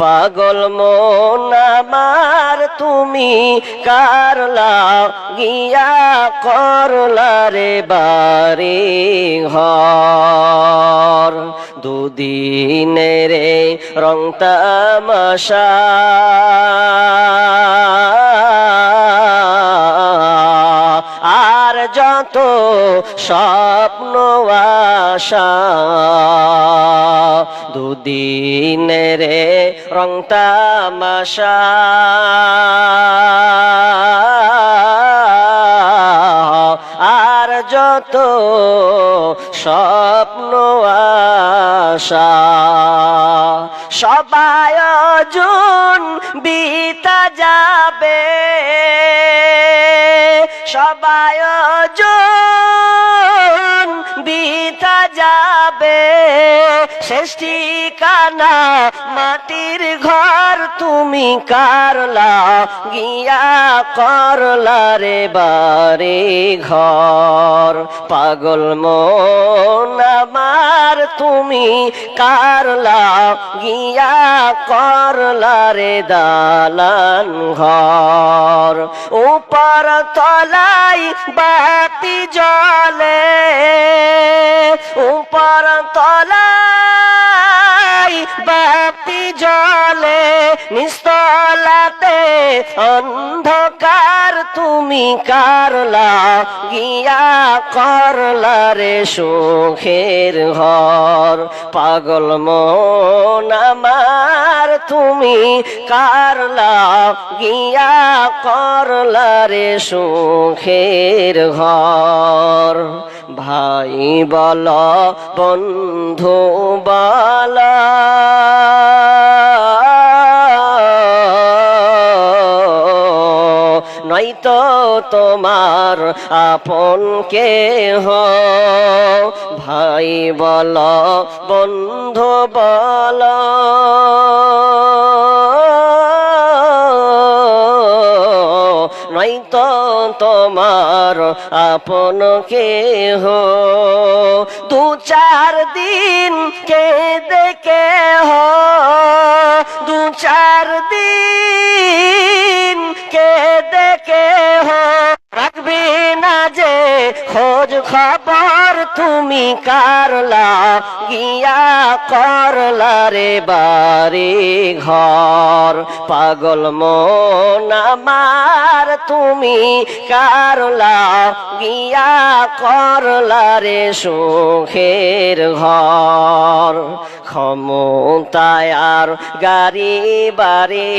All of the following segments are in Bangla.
পাগল মন আমার তুমি কারলা গিয়া করলা রে বারে ঘর। দুদিনের রং তামাশা আর যত স্বপ্ন আশা দুদিনের রং তামাশা। যত স্বপ্ন আশা। সবাই জন বিতা যাবে। সবাই জন বিতা যাবে। শেষ ঠিকানা মাটির ঘর তুমি কারলা, গিয়া করলা রে বারে ঘর পাগল আমার, তুমি কারলা, গিয়া করলা রে দালান ঘর। উপর তলাই বাতি জলে উপর তলাই বাতি নিস্তলাতে অন্ধকার তুমি কারলা, গিয়া করলা রে সুখের ঘর। পাগল মন আমার, তুমি কারলা, গিয়া করলা রে সুখের ঘর। ভাই বল, বন্ধু বল। নয়তো তোমার আপন কে ভাই বল, বন্ধু বল, নয়তো তোমার আপন কে দু চার দিন কে দেখে হো রাখবি না যে, খোঁজ খবর তুমি কারলা, গিয়া করলা রে বারে ঘর। পাগল মন আমার তুমি কারলা, গিয়া করলা রে সুখের ঘর। ক্ষমতায় আর গাড়ি বাড়ি।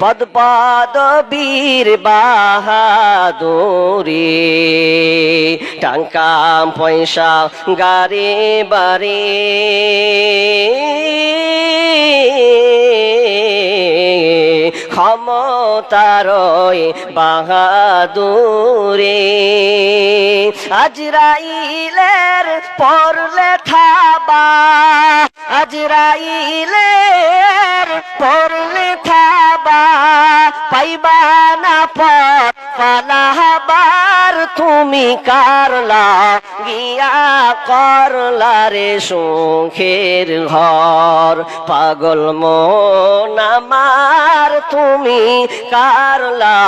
পদ পদ বীর বাহাদুরি টাঙ্কা পয়সা গাড়ি বাড়ি। ক্ষমতারয় বাহাদুরে। আজরাইলের পরলে থাবা আজরাইলের পরলে থাবা পাইবা না পথ পালাহাবার তুমি কারলা গিয়া করলা রে সুখের ঘর? পাগল মন আমার তুমি কারলা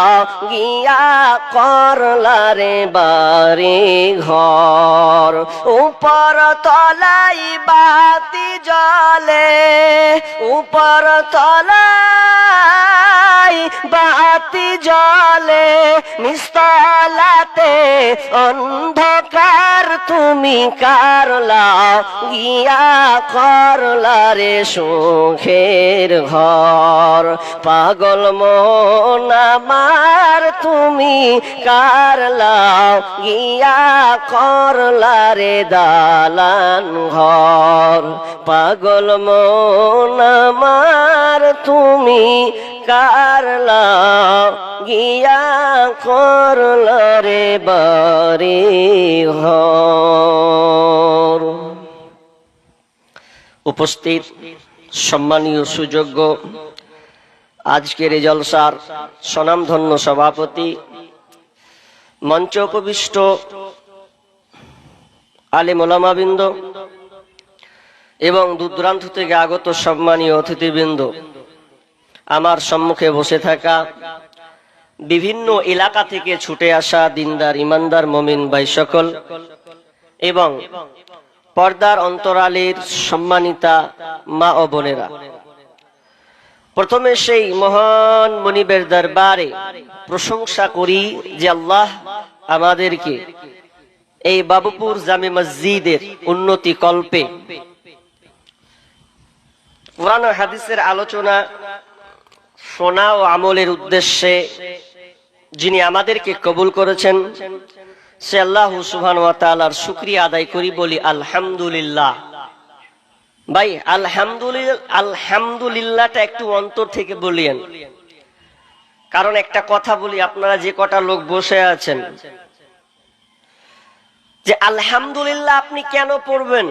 গিয়া করলা রে বাড়ি ঘর? উপর তলাই বাতি জলে উপর তলাই বাতি জলে নিস্তলাতে অন্ধকার তুমি কারলা গিয়া করলা রে সুখের ঘর? পাগল মন আমার, তুমি কারলা গিয়া করলা রে দালান ঘর। পাগল মন আমার, তুমি কারলা গিয়া করলা রে বারে ঘর। উপস্থিত সম্মানীয় সুযোগ্য আজকের এই জলসার স্বনামধন্য সভাপতি মঞ্চ উপবিষ্ট আলে মোলামাবিন্দ এবং দূর দূরান্ত থেকে আগত সম্মানীয় অতিথিবৃন্দ, আমার সম্মুখে বসে থাকা বিভিন্ন এলাকা থেকে ছুটে আসা দিনদার, ইমানদার, মমিন ভাই সকল এবং পর্দার অন্তরালের সম্মানিতা মা ও বোনেরা। প্রথমে সেই মহান মনিবের দরবারে প্রশংসা করি যে আল্লাহ আমাদেরকে এই বাবুপুর জামে মসজিদের উন্নতি কল্পে কোরআন হাদিসের আলোচনা, শোনা ও আমলের উদ্দেশ্যে যিনি আমাদেরকে কবুল করেছেন, সে আল্লাহ সুবহান ওয়া তাআলার শুকরিয়া আদায় করি বলি আলহামদুলিল্লাহ। ভাই আলহামদুলিল্লাহ আলহামদুলিল্লাহটা একটু অন্তর থেকে বলিয়েন। কারণ একটা কথা বলি, আপনারা যে কটা লোক বসে আছেন। যে আলহামদুলিল্লাহ আপনি কেন পড়বেন?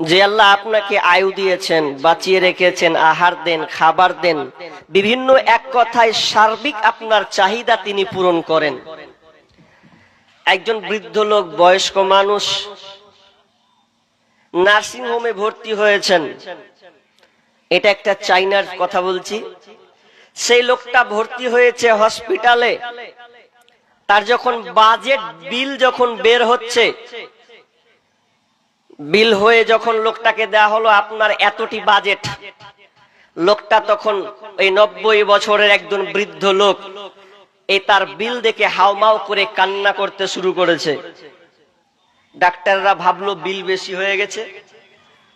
যে আল্লাহ আপনাকে আয়ু দিয়েছেন, বাঁচিয়ে রেখেছেন, আহার দেন, খাবার দেন, বিভিন্ন এক কথায় সার্বিক আপনার চাহিদা তিনি পূরণ করেন। একজন বৃদ্ধ লোক, বয়স্ক মানুষ নার্সিং হোমে ভর্তি হয়েছেন। এটা একটা চাইনার কথা বলছি। সেই লোকটা ভর্তি হয়েছে হসপিটালে। তার যখন বাজেট বিল যখন বের হচ্ছে, বিল হয়ে যখন লোকটাকে দেয়া হলো আপনার এতটি বাজেট, লোকটা তখন এই নব্বই বছরের একজন বৃদ্ধ লোক এই তার বিল দেখে হাউমাউ করে কান্না করতে শুরু করেছে। ডাক্তাররা ভাবলো বিল বেশি হয়ে গেছে।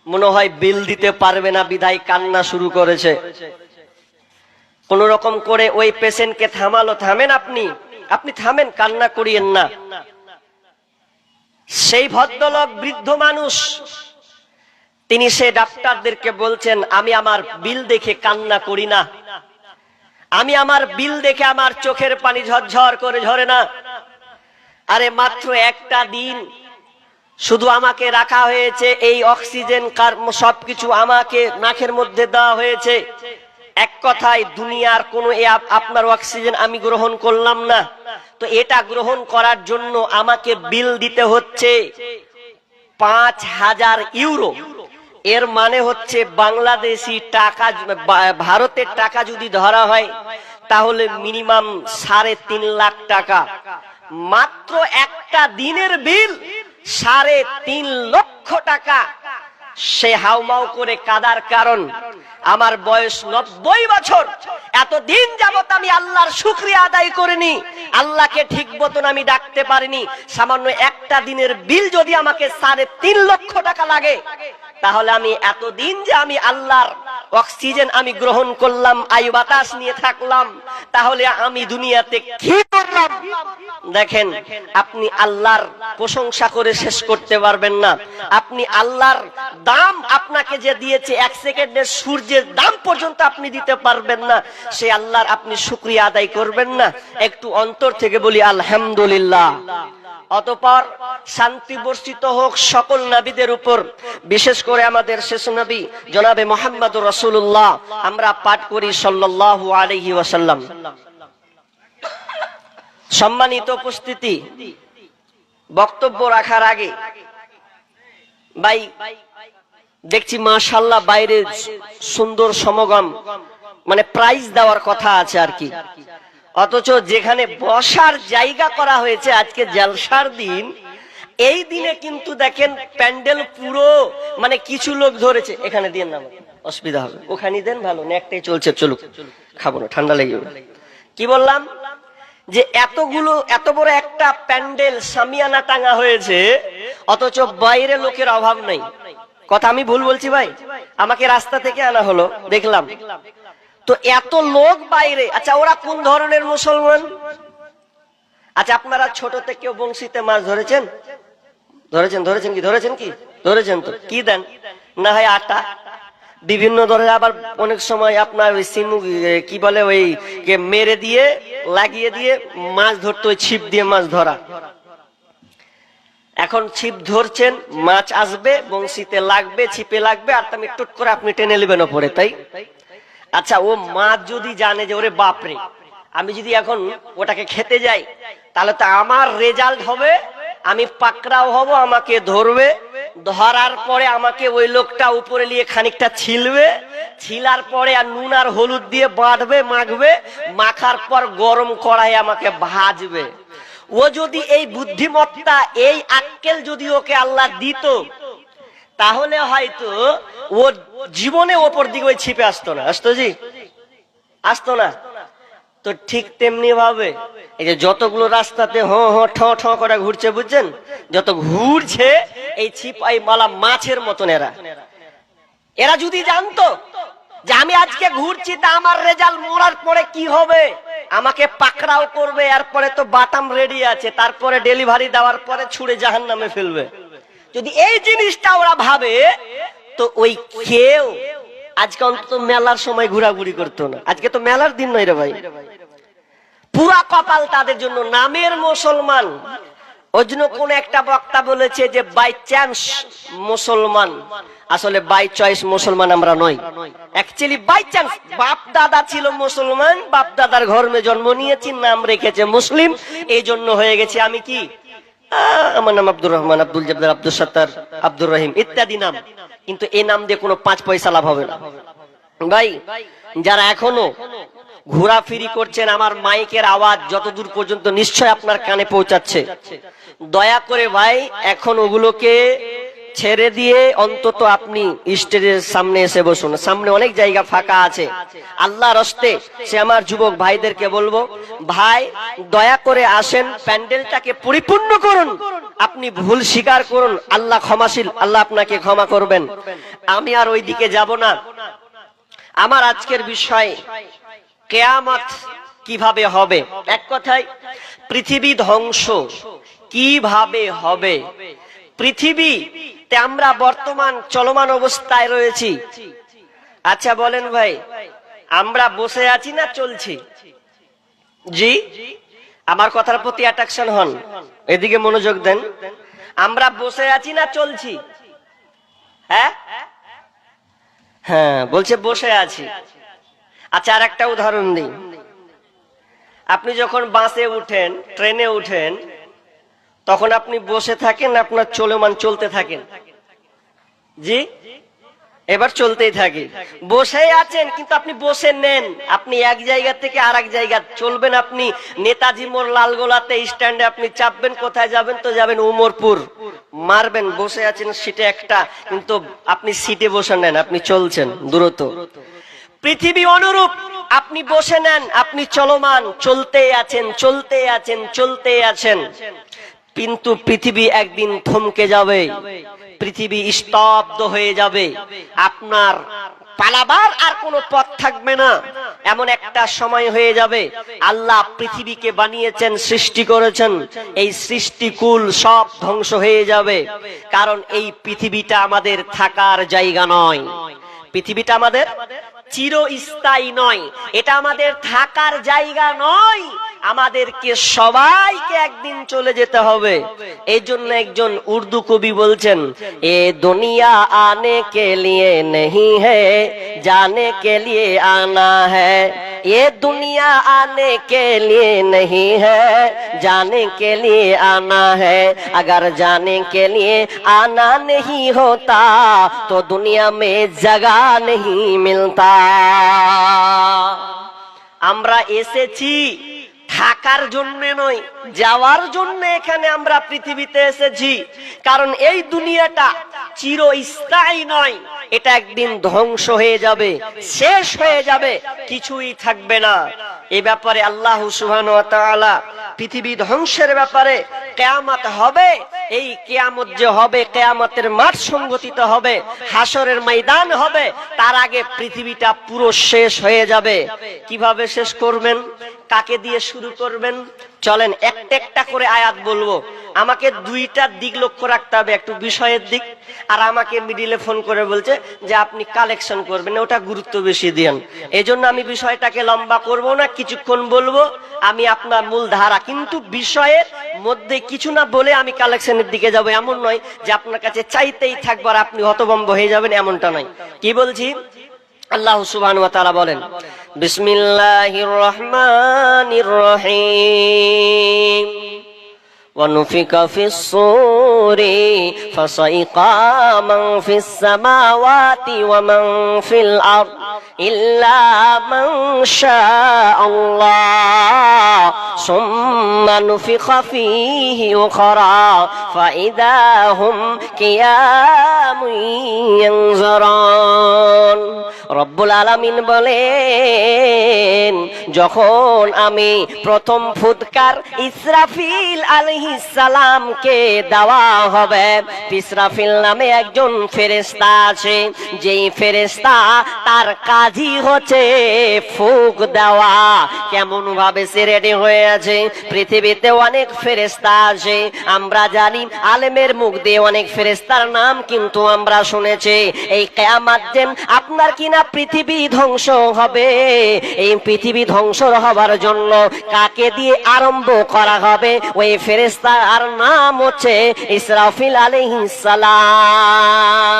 মনে হয় বিল দিতে পারবে না বিদায় কান্না শুরু করেছে। কোন রকম করে ওই পেশেন্টকে থামালো, থামেন আপনি আপনি থামেন, কান্না করিয়েন না। সেই ভদ্রলোক বৃদ্ধ মানুষ, তিনি সে ডাক্তারদেরকে বলছেন, আমি আমার বিল দেখে কান্না করি না। আমি আমার বিল দেখে আমার চোখের পানি ঝরঝর করে ঝরে না। আরে মাত্র একটা দিন শুধু আমাকে রাখা হয়েছে এই অক্সিজেন সবকিছু আমাকে নাকের মধ্যে দেওয়া হয়েছে। এক কথায়, দুনিয়ার কোন আপনার অক্সিজেন আমি গ্রহণ করলাম না। তো এটা গ্রহণ করার জন্য আমাকে বিল দিতে হচ্ছে পাঁচ হাজার ইউরো। এর মানে হচ্ছে বাংলাদেশি টাকা ভারতের টাকা যদি ধরা হয়, তাহলে মিনিমাম সাড়ে তিন লাখ টাকা। মাত্র একটা দিনের বিল সাড়ে তিন লক্ষ টাকা। সে হাউমাউ করে কাদার কারণ, আমার বয়স নব্বই বছর। এতদিন যাবত আমি আল্লাহর শুক্রিয়া আদায় করিনি। আল্লাহকে ঠিক মতন আমি ডাকতে পারিনি। সামান্য একটা দিনের বিল যদি আমাকে সাড়ে তিন লক্ষ টাকা লাগে, তাহলে আমি এতদিন যে আমি আল্লাহর অক্সিজেন আমি গ্রহণ করলাম, আয়ু বাতাস নিয়ে থাকলাম, তাহলে আমি দুনিয়াতে কি করলাম? দেখেন, আপনি আল্লাহর প্রশংসা করে শেষ করতে পারবেন না। আপনি আল্লাহর দাম আপনাকে যে দিয়েছে, এক সেকেন্ডের সূর্যের দাম পর্যন্ত আপনি দিতে পারবেন না। সে আল্লাহর আপনি শুক্রিয়া আদায় করবেন না। একটু অন্তর থেকে বলি, আলহামদুলিল্লাহ। অতপর শান্তি বর্ষিত হোক সকল নবীদের উপর। বিশেষ করে আমাদের শেষ নবী, জনাবে মোহাম্মদ রসুল্লাহ আমরা পাঠ করি সাল্লাল্লাহু আলাইহি ওয়াসাল্লাম। সম্মানিত উপস্থিতি, বক্তব্য রাখার আগে, ভাই, দেখছি মাশাল্লাহ বাইরে সুন্দর সমাগম মানে প্রাইজ দেওয়ার কথা আছে আর কি। অথচ যেখানে বসার জায়গা করা হয়েছে আজকে জলসার দিন, এই দিনে কিন্তু দেখেন প্যান্ডেল পুরো মানে কিছু লোক ধরেছে। এখানে দিয়ে না অসুবিধা হবে। ওখানে দেন, ভালো একটাই চলছে, চলুক, খাব না, ঠান্ডা লেগে কি বললাম? যে এতগুলো, এত বড় একটা প্যান্ডেল সামিয়ানা টাঙা হয়েছে, অথচ বাইরে লোকের অভাব নেই। কথা আমি ভুল বলছি ভাই? আমাকে রাস্তা থেকে আনা হলো, দেখলাম। তো এত লোক বাইরে। আচ্ছা ওরা কোন ধরনের মুসলমান? আচ্ছা আপনারা ছোট থেকে বংশীতে মাছ ধরেছেন? ধরেছেন ধরেছেন কি? ধরেছেন কি? ধরেছেন তো। কি দেন? না হয় আটা? বিভিন্ন ধরনের আবার অনেক সময় আপনার ওই সিমু কি বলে ওই মেরে দিয়ে, লাগিয়ে দিয়ে মাছ ধরতে, ওই ছিপ দিয়ে মাছ ধরা। এখন ছিপ ধরছেন, মাছ আসবে, বংশীতে লাগবে, ছিপে লাগবে, আর তুমি টুট করে আপনি টেনে নেবেন ওপরে, তাই? আচ্ছা ও মাছ যদি জানে যে ওরে বাপরে, আমি যদি এখন ওটাকে খেতে যাই, তাহলে তো আমার রেজাল্ট হবে, আমি পাকড়াও হব, আমাকে ধরবে, ধরার পরে আমাকে ওই লোকটা উপরে নিয়ে খানিকটা ছিলবে, ছিলার পরে আর নুন আর হলুদ দিয়ে বাঁধবে, মাখবে, মাখার পর গরম কড়াই আমাকে ভাজবে। ও যদি এই বুদ্ধিমত্তা, এই আক্কেল যদি ওকে আল্লাহ দিত তাহলে হয়তো ও জীবনে ওপর দিকে ওই ছিপে আসতো না। আসতো জি? আসতো না। তো ঠিক তেমনি ভাবে এই যে যতগুলো রাস্তাতে হ হ ঠ ঠ করে ঘুরছে, বুঝছেন? যত ঘুরছে, এই ছিপাই মালা মাছের মতন এরা। এরা যদি জানতো যে আমি আজকে ঘুরছি তা আমার রেজাল্ট মরার পরে কি হবে? আমাকে পাকড়াও করবে, এরপরে তো বাটাম রেডি আছে, তারপরে ডেলিভারি দেওয়ার পরে ছুড়ে জাহান নামে ফেলবে। যদি এই জিনিসটা ওরা ভাবে, তো ওই কেউ আজকে অন্তত মেলার সময় ঘোরাঘুরি করতো না। আজকে তো মেলার দিন নয় রে ভাই। পুরা কপাল তাদের জন্য। নামের মুসলমান। ওই জন্য কোন একটা বক্তা বলেছে যে, বাই চান্স মুসলমান। আসলে বাই চয়েস মুসলমান আমরা নই। অ্যাকচুয়ালি বাই চান্স বাপ দাদা ছিল মুসলমান বাপ দাদার ঘরমে জন্ম নিয়েছি, নাম রেখেছে মুসলিম। এই জন্য হয়ে গেছে আমি কি? আমার নাম আব্দুর রহমান, আব্দুল জাবদার আব্দুল সত্তার, আব্দুর রহিম ইত্যাদি নাম। কিন্তু এই নাম দিয়ে কোনো পাঁচ পয়সা লাভ হবে না। ভাই, যারা এখনও ঘোরাফিরি করছেন, আমার মাইকের আওয়াজ যতদূর পর্যন্ত নিশ্চয় আপনার কানে পৌঁছাচ্ছে। দয়া করে ভাই, এখন ওগুলোকে ছেড়ে দিয়ে অন্তত আপনি স্টেজের সামনে এসে বসুন। সামনে অনেক জায়গা ফাঁকা আছে। আল্লাহ রস্তে সে আমার যুবক ভাইদেরকে বলব, ভাই, দয়া করে আসেন, প্যান্ডেলটাকে পরিপূর্ণ করুন। আপনি ভুল স্বীকার করুন। আল্লাহ ক্ষমাশীল, আল্লাহ আপনাকে ক্ষমা করবেন। আমি আর ওই দিকে যাব না। আমার আজকের বিষয়, কেয়ামত কীভাবে হবে? এক কথায়, পৃথিবী ধ্বংস কীভাবে হবে? পৃথিবীতে আমরা বর্তমান চলমান অবস্থায় রয়েছি। আচ্ছা বলেন ভাই, আমরা বসে আছি না চলছি? জি, আমার কথার প্রতি অ্যাট্রাকশন হন। এদিকে মনোযোগ দেন। আমরা বসে আছি না চলছি? হ্যাঁ? হ্যাঁ বলছে বসে আছি। আচ্ছা আর একটা উদাহরণ দিই। আপনি যখন বাসে উঠেন, ট্রেনে উঠেন তখন আপনি বসে থাকেন, আপনার চলমান চলতে থাকেন। জি? এবার চলতেই থাকে। বসে আছেন, কিন্তু আপনি বসে নেন। আপনি এক জায়গা থেকে আর এক জায়গা চলবেন আপনি। নেতাজি মোর লালগোলাতে স্ট্যান্ডে আপনি চাপবেন, কোথায় যাবেন তো যাবেন উমরপুর। মারবেন, বসে আছেন সিটে একটা, কিন্তু আপনি সিটে বসে নেন, আপনি চলছেন দ্রুত। পৃথিবী অনুরূপ, আপনি বসে নেন, আপনি চলমান চলতে আছেন চলতে আছেন চলতে আছেন। কিন্তু পৃথিবী একদিন থমকে যাবে। পৃথিবী স্তব্ধ হয়ে যাবে। আপনার পালাবার আর কোনো পথ থাকবে না। এমন একটা সময় হয়ে যাবে। আল্লাহ পৃথিবীকে বানিয়েছেন, সৃষ্টি করেছেন। এই সৃষ্টিকুল সব ধ্বংস হয়ে যাবে। কারণ এই পৃথিবীটা আমাদের থাকার জায়গা নয়। পৃথিবীটা আমাদের চিরস্থায়ী নয়। এটা আমাদের থাকার জায়গা নয়। আমাদেরকে সবাইকে একদিন চলে যেতে হবে এই জন্য একজন উর্দু কবি বলছেন এ দুনিয়া আনে কে লিয়ে নেহি হে জানে কে লিয়ে আনা হ্যায় ये दुनिया आने के लिए नहीं है जाने के लिए आना है अगर जाने के लिए आना नहीं होता तो दुनिया में जगह नहीं मिलता আমরা এসেছি থাকার জন্য নয়, যাওয়ার জন্য এখানে আমরা পৃথিবীতে এসেছি। কারণ এই দুনিয়াটা চিরস্থায়ী নয়, এটা একদিন ধ্বংস হয়ে যাবে, শেষ হয়ে যাবে, কিছুই থাকবে না। এ ব্যাপারে আল্লাহ সুহান পৃথিবী ধ্বংসের ব্যাপারে কেয়ামত হবে, এই কেয়ামত যে হবে, কেয়ামতের মাঠ সংগঠিত হবে হাসরের ময়দান হবে, তার আগে পৃথিবীটা পুরো শেষ হয়ে যাবে। কীভাবে শেষ করবেন? কাকে দিয়ে শুরু করবেন? চলেন, একটা একটা করে আয়াত বলব। আমাকে দুইটা দিক লক্ষ্য রাখতে হবে, একটু বিষয়ের দিক। আর আমাকে মিডিলে ফোন করে বলছে যে, আপনি কালেকশন করবেন, ওটা গুরুত্ব বেশি দিন এই জন্য আমি বিষয়টাকে লম্বা করব না, কিছুক্ষণ বলব। আমি আপনার মূল ধারা, কিন্তু বিষয়ের মধ্যে কিছু না বলে আমি কালেকশনের দিকে যাব, এমন নয় যে আপনার কাছে চাইতেই থাকব আর আপনি হতবম্ব হয়ে যাবেন, এমনটা নয়। কি বলছি? আল্লাহ সুবহান ওয়া তাআলা বলেন বিসমিল্লাহির রহমানির রহিম ونفك في الصور فصيق من في السماوات ومن في الأرض إلا من شاء الله ثم نفخ فيه أخرى فإذا هم قيام ينظرون রব্বুল আলামিন বলেন যখন আমি প্রথম ফুৎকার ইসরাফিল আলাইহিস সালামকে দেওয়া হবে ইসরাফিল নামে একজন ফেরেশতা আছে যেই ফেরেশতা তার কাজই হচ্ছে ফুক দেওয়া। কেমন ভাবে সে রেডি হয়ে আছে পৃথিবীতে অনেক ফেরেশতা আছে, আমরা জানি আলেমের মুখ দিয়ে অনেক ফেরেশতার নাম কিন্তু আমরা শুনেছি। এই কেয়ামাত আপনার কিনা পৃথিবী ধ্বংস হবে। এই পৃথিবী ধ্বংস হবার জন্য কাকে দিয়ে আরম্ভ করা হবে? ওই ফেরেশতার নাম হচ্ছে ইসরাফিল আলাইহিস সালাম।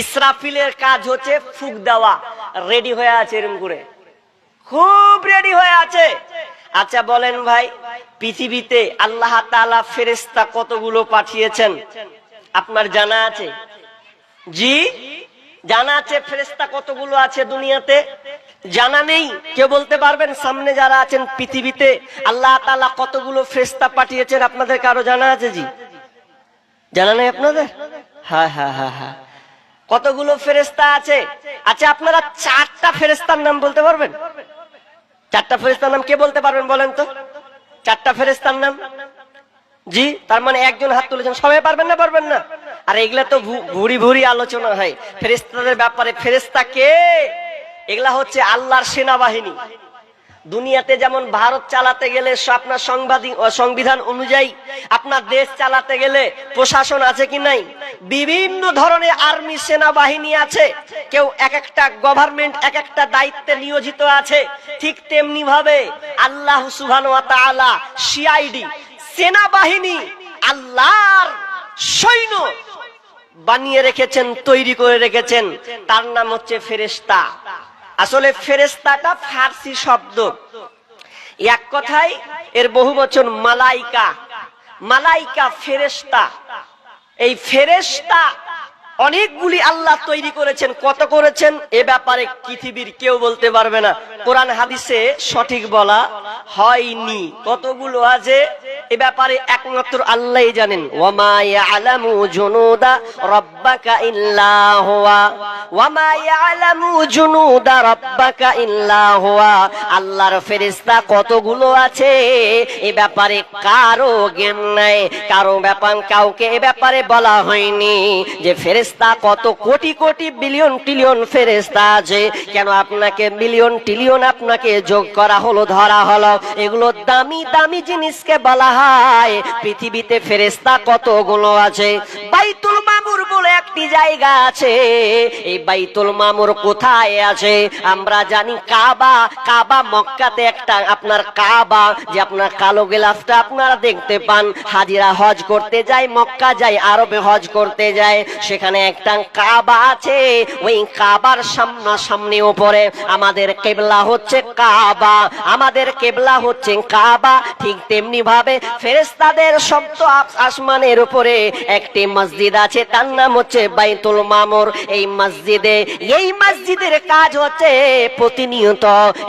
ইসরাফিলের কাজ হচ্ছে ফুক দেওয়া। রেডি হয়ে আছে এরকম করে। খুব রেডি হয়ে আছে। আচ্ছা বলেন ভাই, পৃথিবীতে আল্লাহ তালা ফেরেশতা কতগুলো পাঠিয়েছেন? আপনার জানা আছে? জি, জানা আছে ফেরেশতা কতগুলো আছে দুনিয়াতে? জানা নেই। কেউ বলতে পারবেন সামনে যারা আছেন পৃথিবীতে আল্লাহ তালা কতগুলো ফেরেশতা পাঠিয়েছেন? আপনাদের কারও জানা আছে জি? জানা নেই আপনাদের? হ্যাঁ হ্যাঁ হ্যাঁ হ্যাঁ। কতগুলো ফেরেশতা আছে? আচ্ছা আপনারা চারটা ফেরেস্তার নাম বলতে পারবেন? চারটা ফেরেস্তার নাম কে বলতে পারবেন বলেন তো? চারটা ফেরেস্তার নাম? জি, তার মানে একজন হাত তুলেছেন। সবাই পারবেন না পারবেন না? আর, এগুলা তো ভুরি ভুরি আলোচনা হয়। ফেরেস্তাদের ব্যাপারে ফেরেশতা কে? এগুলা হচ্ছে আল্লাহর সেনাবাহিনী। দুনিয়াতে যেমন ভারত চালাতে গেলে আপনার সংবাদি- ও সংবিধান অনুযায়ী আপনার দেশ চালাতে গেলে প্রশাসন আছে কি নাই? বিভিন্ন ধরনের আর্মি সেনাবাহিনী আছে। কেউ এক একটা গভর্নমেন্ট এক একটা দায়িত্বে নিয়োজিত আছে। ঠিক তেমনি ভাবে আল্লাহ তাআলা সিআইডি সেনাবাহিনী আল্লাহর সৈন্য বানিয়ে রেখেছেন, তৈরি করে রেখেছেন। তার নাম হচ্ছে ফেরেশতা। আসলে ফেরেস্তাটা ফার্সি শব্দ। এক কথায় এর বহু বচন মালাইকা। মালাইকা ফেরেস্তা এই ফেরেশতা অনেকগুলি আল্লাহ তৈরি করেছেন, কত করেছেন, এ ব্যাপারে পৃথিবীর কেউ বলতে পারবে না। কোরআন হাদিসে সঠিক বলা হয়নি। কতগুলো আছে? এ ব্যাপারে একমাত্র আল্লাহই জানেন। ওয়ামা আল্লাহর ফেরেশতা কতগুলো আছে? এ ব্যাপারে কারও জ্ঞান নাই, কারও ব্যাপার কাউকে এ ব্যাপারে বলা হয়নি যে ফেরেশতা কত কোটি কোটি বিলিয়ন ট্রিলিয়ন ফেরেশতা আছে। কেন আপনাকে মিলিয়ন ট্রিলিয়ন আপনাকে যোগ করা হলো, ধরা হলো? এগুলো দামি দামি জিনিসকে বলা হয়। পৃথিবীতে ফেরেশতা কতগুলো আছে? বাইতুল মামুর বলে একটি জায়গা আছে। এই বাইতুল মামুর কোথায় আছে? আমরা জানি কাবা। কাবা মক্কাতে একটা আপনার কাবা, যে আপনার কালো গেলাফটা আপনারা দেখতে পান। হাজিরা হজ করতে যায়, মক্কা যায়, আরবে হজ করতে যায়। সেখানে একটা কাবা আছে। ওই কাবার সামনা সামনে উপরে আমাদের কেবলা হচ্ছে কাবা। আমাদের কেবলা হচ্ছে কাবা। ঠিক তেমনি ভাবে ফেরেস্তাদের শব্দ আসমানের উপরে একটি মসজিদ আছে। তার নাম হচ্ছে বাইতুল মামুর। এই মসজিদে, এই মসজিদের কাজ হচ্ছে প্রতিনিয়ত।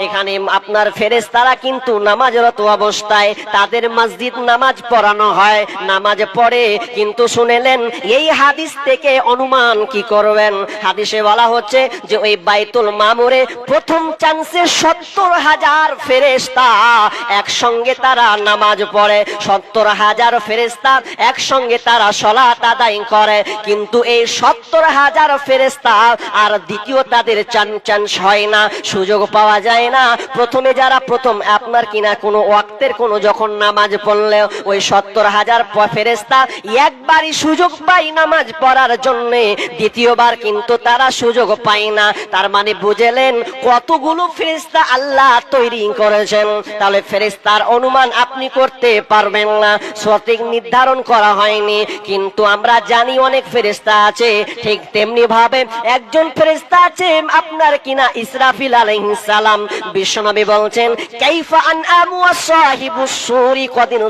এখানে আপনার ফেরেস্তারা কিন্তু নামাজরত অবস্থায় তাদের মসজিদ নামাজ পড়ানো হয়। নামাজ পড়ে কিন্তু শুনেলেন, এই হাদিস থেকে অনুমান কি করবেন? হাদিসে বলা হচ্ছে যে ওই বাইতুল মামুরে প্রথম চান্সে সত্তর হাজার ফেরেস্তা একসঙ্গে তারা নামাজ পড়ে। সত্তর হাজার ফেরেস্তা একসঙ্গে তারা সলাত আদায় করে। কিন্তু এই সত্তর হাজার ফেরেস্তা আর দ্বিতীয় তাদের চান চান্স হয় না, সুযোগ পাওয়া যায় না। প্রথমে যারা প্রথম, আপনার কিনা কোনো ওয়াক্তের কোনো যখন নামাজ পড়লে ওই সত্তর হাজার ফেরেস্তা একবারই সুযোগ পাই নামাজ পড়ার জন্য। দ্বিতীয়বার কিন্তু তারা সুযোগ পায় না। তার মানে বুঝেলেন কতগুলো ফেরেস্তা আল্লাহ তৈরি করেছেন। তাহলে ফেরেস্তার অনুমান আপনি করতে পারবেন না। সঠিক নির্ধারণ করা হয়নি। কিন্তু আমরা জানি অনেক ফেরেস্তা আছে। ঠিক তেমনি ভাবে একজন ফেরেস্তা আছে আপনার কিনা ইসরাফিল আলাইহিস সালাম। বিশ্বনবী বলছেন, কাইফা কদিন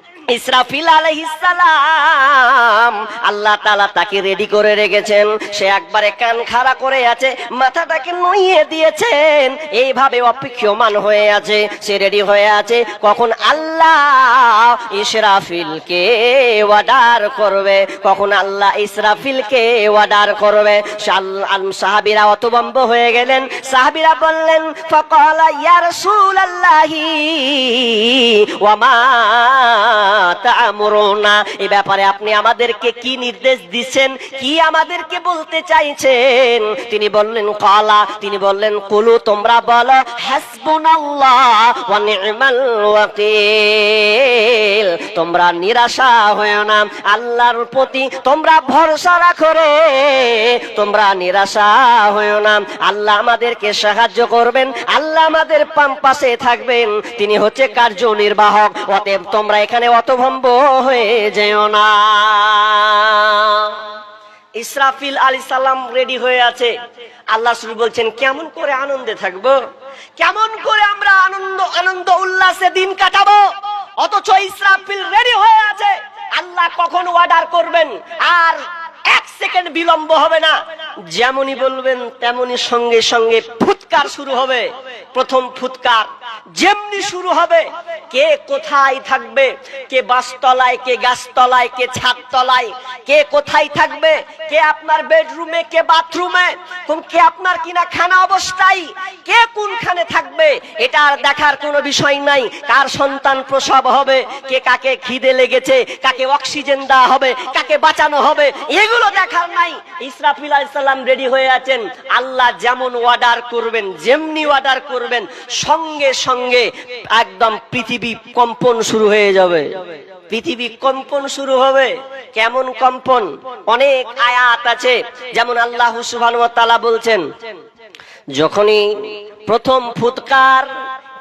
ইসরাফিল আলাইহিসসালাম আল্লাহ তাআলা তাকে রেডি করে রেখেছেন। সে একবারে কান খাড়া করে আছে, মাথাটাকে নুইয়ে দিয়েছেন। এইভাবে অপেক্ষমান হয়ে আছে, সে রেডি হয়ে আছে। কখন আল্লাহ ইসরাফিলকে অর্ডার করবে, কখন আল্লাহ ইসরাফিলকে অর্ডার করবে। সাহাবীরা অতবম্ব হয়ে গেলেন। সাহাবীরা বললেন, ফাকালা ইয়া রাসূলুল্লাহি, ওয়া মা তা'মুরুনা এই ব্যাপারে আপনি আমাদেরকে কি নির্দেশ কি আমাদেরকে বলতে চাইছেন? তিনি বললেন, কালা। তিনি বললেন, কুলু, তোমরা বলো, হাসবুনাল্লাহ ওয়া নি'মাল ওয়াকিল। তোমরা নিরাশা হয়েও না, আল্লাহর প্রতি তোমরা ভরসা রাখো রে। তোমরা নিরাশা হয়েও না, আল্লাহ আমাদেরকে সাহায্য করবেন, আল্লাহ আমাদের পাম পাশে থাকবেন। তিনি হচ্ছে কার্যনির্বাহক অতএব তোমরা এখানে অতভম্ব হয়ে যেও না। ইসরাফিল আলী সাল্লাম রেডি হয়ে আছে। আল্লাহ শুরু বলছেন, কেমন করে আনন্দে থাকব? কেমন করে আমরা আনন্দ আনন্দ উল্লাসে দিন কাটাবো? অথচ ইসরাফিল রেডি হয়ে আছে। আল্লাহ কখন অর্ডার করবেন? আর এক সেকেন্ড বিলম্ব হবে না। যেমনই বলবেন তেমনি সঙ্গে সঙ্গে ফুৎকার শুরু হবে। প্রথম ফুৎকার যেমনি শুরু হবে, কে কোথায় থাকবে, কে বাসতলায়, কে গাছতলায়, কে ছাদতলায়, কে কোথায় থাকবে, কে আপনার বেডরুমে, কে বাথরুমে কে আপনার কিনা খানা অবস্থায়, কে কোনখানে থাকবে, এটা আর দেখার কোনো বিষয় নাই। কার সন্তান প্রসব হবে, কে কাকে খিদে লেগেছে, কাকে অক্সিজেন দেওয়া হবে, কাকে বাঁচানো হবে, এগুলো দেখার নাই। ইসরাফিল আলাইসাল্লাম রেডি হয়ে আছেন, আল্লাহ যেমন অর্ডার করবেন, যেমনি অর্ডার করবেন, সঙ্গে সঙ্গে একদম পৃথিবী কম্পন শুরু হয়ে যাবে। পৃথিবী কম্পন শুরু হবে। কেমন কম্পন? অনেক আয়াত আছে, যেমন আল্লাহ সুবহানাহু ওয়া তাআলা বলছেন, যখনই প্রথম ফুৎকার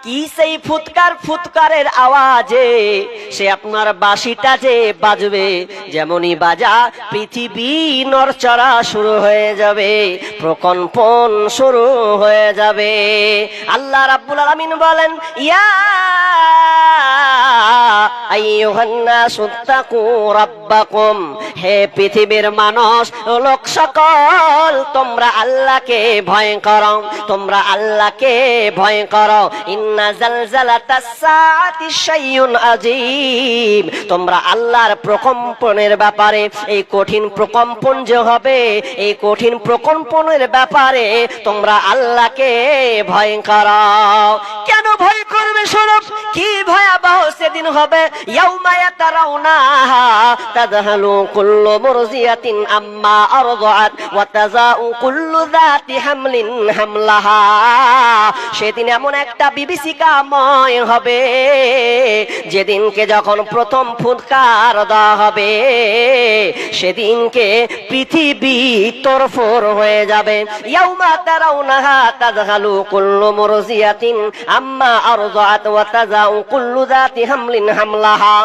কি সেই ফুৎকার ফুৎকারের আওয়াজে সে আপনার বাঁশিটা যে বাজবে? যেমনই বাজা, পৃথিবী নড়চড়া শুরু হয়ে যাবে, প্রকম্পন শুরু হয়ে যাবে। আল্লাহ রাব্বুল আলামিন বলেন, ইয়া হে পৃথিবীর মানুষ, লোক সকল, তোমরা আল্লাহকে ভয় করো, তোমরা আল্লাহকে ভয় করো। ইন্না তোমরা আল্লাহর প্রকম্পনের ব্যাপারে, এই কঠিন প্রকম্পন যে হবে, এই কঠিন প্রকম্পনের ব্যাপারে তোমরা আল্লাহকে ভয় করো কেন ভয় করবে সরব কি ভয়াবহ সেদিন হবে? সেদিন এমন একটা বিভীষিকাময় হবে। যেদিনকে যখন প্রথম ফুৎকার দেওয়া হবে, সেদিনকে পৃথিবী তোরফোর হয়ে যাবে। ইয়াউমা তারাউনাহা তাদহালু কুল্লু মুরজিয়াতিন, আম্মা আরদাত ওয়া তাজাউ কুল্লু যাতি হামলিন হামলাহা।